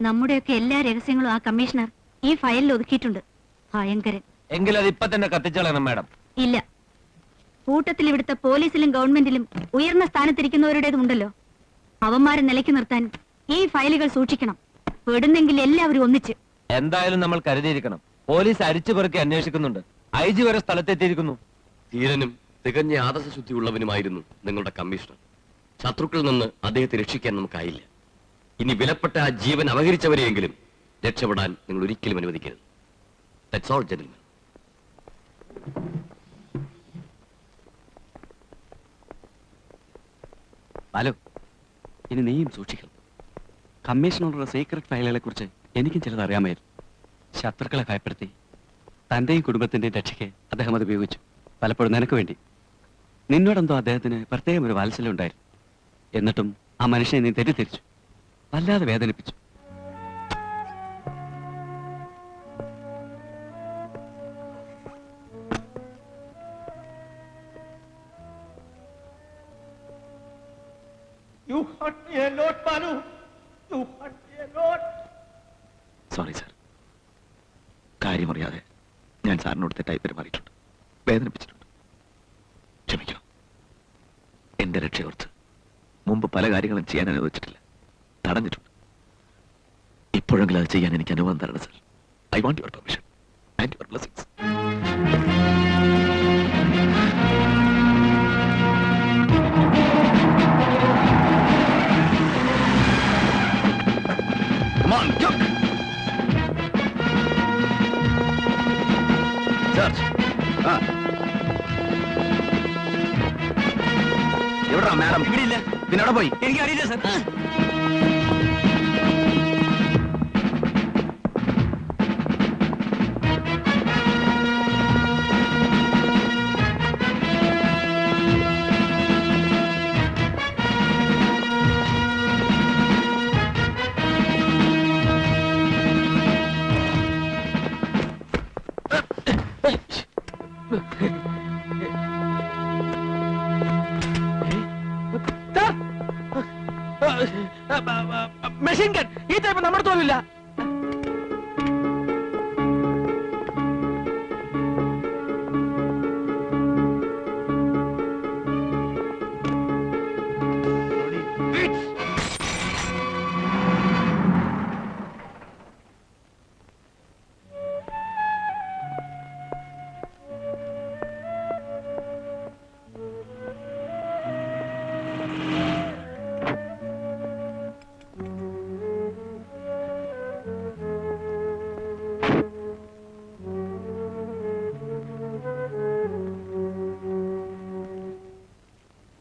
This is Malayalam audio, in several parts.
നമ്മുടെയൊക്കെ എല്ലാ രഹസ്യങ്ങളും ആ കമ്മീഷണർ ഈ ഫയലിൽ ഒതുക്കിയിട്ടുണ്ട്. ഭയങ്കരൻ. എങ്കിലും അത് ഇപ്പൊ തന്നെ കത്തിച്ചളയണം മാഡം. ഇല്ല. കൂട്ടത്തിൽ ഇവിടുത്തെ പോലീസിലും ഗവൺമെന്റിലും ഉയർന്ന സ്ഥാനത്തിരിക്കുന്നവരുടേതുണ്ടല്ലോ അവന്മാരെ നിലയ്ക്ക് നിർത്താൻ ഈ ഫയലുകൾ സൂക്ഷിക്കണം. പെടുന്നെങ്കിൽ എല്ലാവരും ഒന്നിച്ച്. എന്തായാലും നമ്മൾ കരുതിയിരിക്കണം. പോലീസ് അരിച്ചു പെറുക്കി അന്വേഷിക്കുന്നുണ്ട്. ഐ ജി വരെ സ്ഥലത്തെത്തിയിരിക്കുന്നു. ധീരനും തികഞ്ഞ ആദർശശുദ്ധിയുള്ളവനുമായിരുന്നു നിങ്ങളുടെ കമ്മീഷണർ. ശത്രുക്കളിൽ നിന്ന് അദ്ദേഹത്തെ രക്ഷിക്കാൻ നമുക്കായില്ല. ഇനി വിലപ്പെട്ട ആ ജീവൻ അപഹരിച്ചവരെയെങ്കിലും രക്ഷപ്പെടാൻ നിങ്ങൾ ഒരിക്കലും അനുവദിക്കരുത്. That's all gentlemen hello. ഇനി നീയും സൂക്ഷിക്കണം. കമ്മീഷണറുടെ സീക്രട്ട് ഫയലുകളെ കുറിച്ച് എനിക്കും ചിലത് അറിയാമായിരുന്നു. ശത്രുക്കളെ ഭയപ്പെടുത്തി തന്റെയും കുടുംബത്തിന്റെയും രക്ഷയ്ക്ക് അദ്ദേഹം അത് ഉപയോഗിച്ചു. പലപ്പോഴും നിനക്ക് വേണ്ടി. നിന്നോടെന്തോ അദ്ദേഹത്തിന് പ്രത്യേകം ഒരു വാത്സല്യം ഉണ്ടായിരുന്നു. എന്നിട്ടും ആ മനുഷ്യനെ നീ തെറ്റിദ്ധരിച്ചു. വല്ലാതെ വേദനിപ്പിച്ചു. സോറി സാർ കാര്യമറിയാതെ ഞാൻ സാറിനോട് തെറ്റായി പെരുമാറിയിട്ടുണ്ട്. വേദനിപ്പിച്ചിട്ടുണ്ട്. ക്ഷമിക്കണം. എന്റെ രക്ഷയോർത്ത് മുമ്പ് പല കാര്യങ്ങളും ചെയ്യാൻ അനുവദിച്ചിട്ടില്ല. തടഞ്ഞിട്ടുണ്ട് ഇപ്പോഴെങ്കിലും അത് ചെയ്യാൻ എനിക്ക് അനുഭവം തരണം sir I want your permission and your blessings Come on, go! Search. ആ. എവിടാ മാഡം ഇവിടെ ഇല്ല പിന്നെ അവിടെ പോയി? എനിക്ക് അറിയില്ല സർ മെഷീൻ ഗൺ ഈ ടൈപ്പ് നമ്മുടെ തോന്നില്ല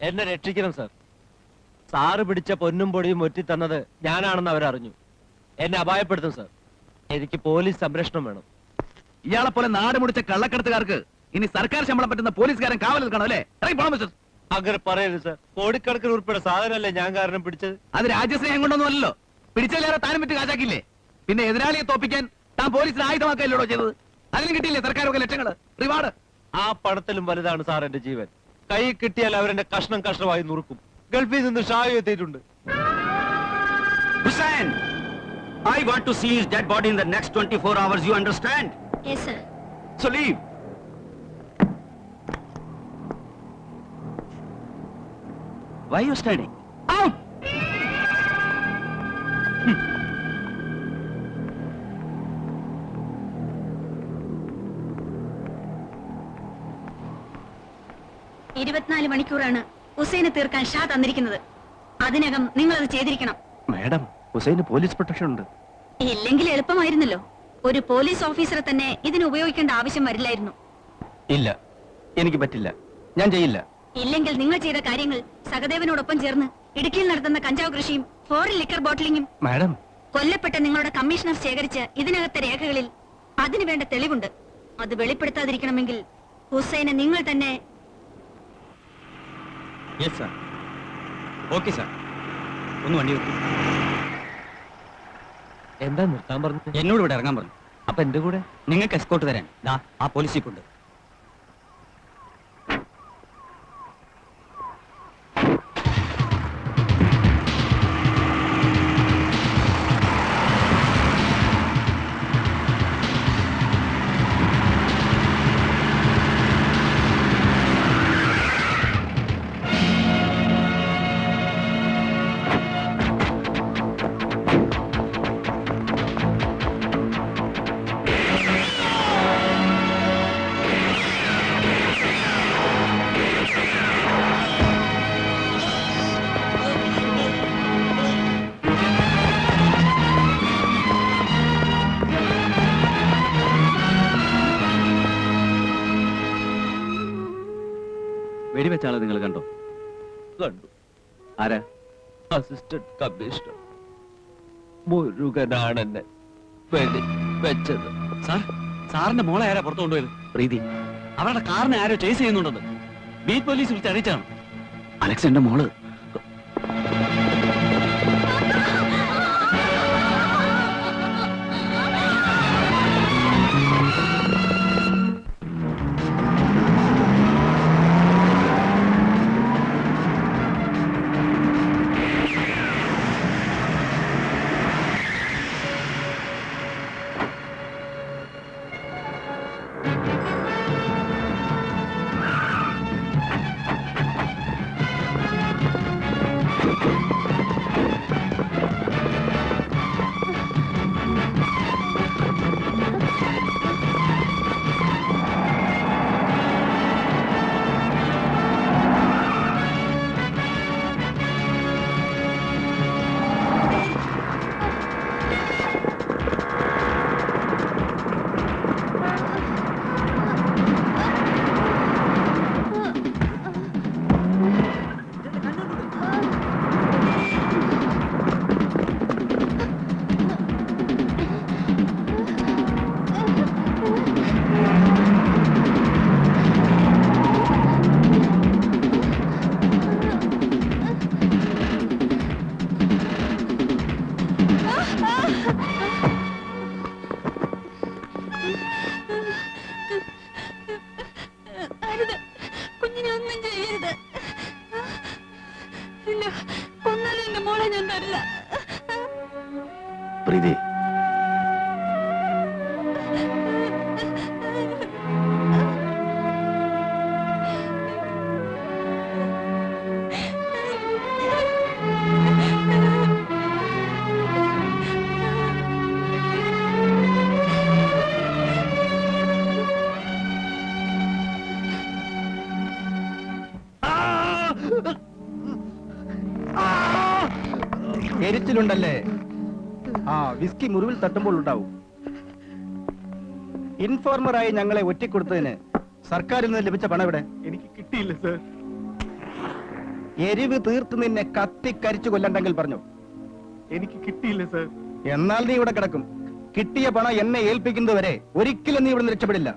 എന്നെ രക്ഷിക്കണം സർ. സാറ് പിടിച്ച പൊന്നും പൊടിയും ഒറ്റി തന്നത് ഞാനാണെന്ന് അവരറിഞ്ഞു. എന്നെ അപായപ്പെടുത്തും സർ. എനിക്ക് പോലീസ് സംരക്ഷണം വേണം. ഇയാളെ പോലെ നാട് മുടിച്ച കള്ളക്കടത്തുകാർക്ക് ഇനി സർക്കാർ ശമ്പളം പറ്റുന്ന പോലീസുകാരൻ കാവൽ നിൽക്കണം അല്ലേ? ഇറങ്ങി പോണം മിസ്റ്റർ അങ്ങനെ പറയരുത് സാർ. കോടിക്കണക്കിന് ഉൾപ്പെടെ സാധനമല്ലേ ഞാൻ കാരണം പിടിച്ചത്? അത് രാജ്യസ്നേഹം കൊണ്ടൊന്നുമല്ലോ പിടിച്ചതിലേറെ താനും വിറ്റ് കാശാക്കില്ലേ പിന്നെ എതിരാളിയെ തോപ്പിക്കാൻ താൻ പോലീസിന് ആയുധമാക്കല്ലോ ചെയ്തത്? അതിന് കിട്ടിയില്ലേ സർക്കാരൊക്കെ ലക്ഷങ്ങൾ? റിവാർഡ് ആ പണത്തിലും വലുതാണ് സാർ എന്റെ ജീവൻ. കൈ കിട്ടിയാൽ അവരെന്റെ കഷ്ണം കഷ്ണമായി നുറുക്കും ഗൾഫിൽ നിന്ന് ഷായു എത്തിയിട്ടുണ്ട് Hussain, I want to see his dead body in the next 24 hours, you understand? So leave. are you standing? Out! ഇരുപത്തിനാല് മണിക്കൂറാണ് ഹുസൈനെ തീർക്കാൻ ഷാ തന്നിരിക്കുന്നത്. അതിനകം നിങ്ങൾ അത് ചെയ്തിരിക്കണം. മാഡം ഹുസൈന് പോലീസ് പ്രൊട്ടക്ഷൻ ഉണ്ട്. ഇല്ലെങ്കിൽ എളുപ്പമായിരുന്നല്ലോ. ഒരു പോലീസ് ഓഫീസറെ തന്നെ ഇതിന് ഉപയോഗിക്കേണ്ട ആവശ്യം വരില്ലായിരുന്നു. ഇല്ല എനിക്ക് പറ്റില്ല. ഞാൻ ചെയ്യില്ല. ഇല്ലെങ്കിൽ നിങ്ങൾ ചെയ്ത കാര്യങ്ങൾ സഹദേവനോടൊപ്പം ചേർന്ന് ഇടുക്കിയിൽ നടത്തുന്ന കഞ്ചാവ് കൃഷിയും ഫോറിൻ ലിക്കർ ബോട്ടിലിംഗും മാഡം. കൊല്ലപ്പെട്ട നിങ്ങളുടെ കമ്മീഷണർ ശേഖരിച്ച ഇതിനകത്തെ രേഖകളിൽ അതിനു വേണ്ട തെളിവുണ്ട്. അത് വെളിപ്പെടുത്താതിരിക്കണമെങ്കിൽ ഹുസൈനെ നിങ്ങൾ തന്നെ യെസ് സാർ ഓക്കെ സാർ ഒന്ന് വണ്ടി വെക്കും എന്താ നിർത്താൻ പറഞ്ഞു എന്നോട് ഇവിടെ ഇറങ്ങാൻ പറഞ്ഞു. അപ്പൊ എന്റെ കൂടെ? നിങ്ങൾക്ക് എസ്കോട്ട് തരാൻ. ദാ ആ പോലീസിൽ ജീപ്പ് നിങ്ങൾ കണ്ടോ? കണ്ടു. ആരാ? അസിസ്റ്റന്റ് കമ്മീഷണർ മുരുകനാണ് എന്നെ വെടി വെച്ചത്. സാർ സാറിന്റെ മോളെ ആരാ പുറത്തു കൊണ്ടുപോയത്? പ്രീതി അവരുടെ കാറിനെ ആരോ ചേസ് ചെയ്യുന്നുണ്ടെന്ന്. ബീറ്റ് പോലീസ് വിളിച്ച് അറിയിച്ചാണ് അലക്സന്റെ മോൾ. എരിച്ചിലുണ്ടല്ലേ ആ വിസ്കി മുറിവിൽ തട്ടുമ്പോൾ ഉണ്ടാവും. ഇൻഫോർമറായി ഞങ്ങളെ ഒറ്റിക്കൊടുത്തതിന് സർക്കാരിൽ നിന്ന് ലഭിച്ച പണം ഇവിടെ എനിക്ക് കിട്ടിയില്ല സർ. എരിവ് തീർത്ത് നിന്നെ കത്തിക്കരിച്ചു കൊല്ലണ്ടെങ്കിൽ പറഞ്ഞു? എനിക്ക് കിട്ടിയില്ല സർ. എന്നാൽ നീ ഇവിടെ കിടക്കും. കിട്ടിയ പണം എന്നെ ഏൽപ്പിക്കുന്നതുവരെ ഒരിക്കലും നീ ഇവിടെ രക്ഷപ്പെടില്ല.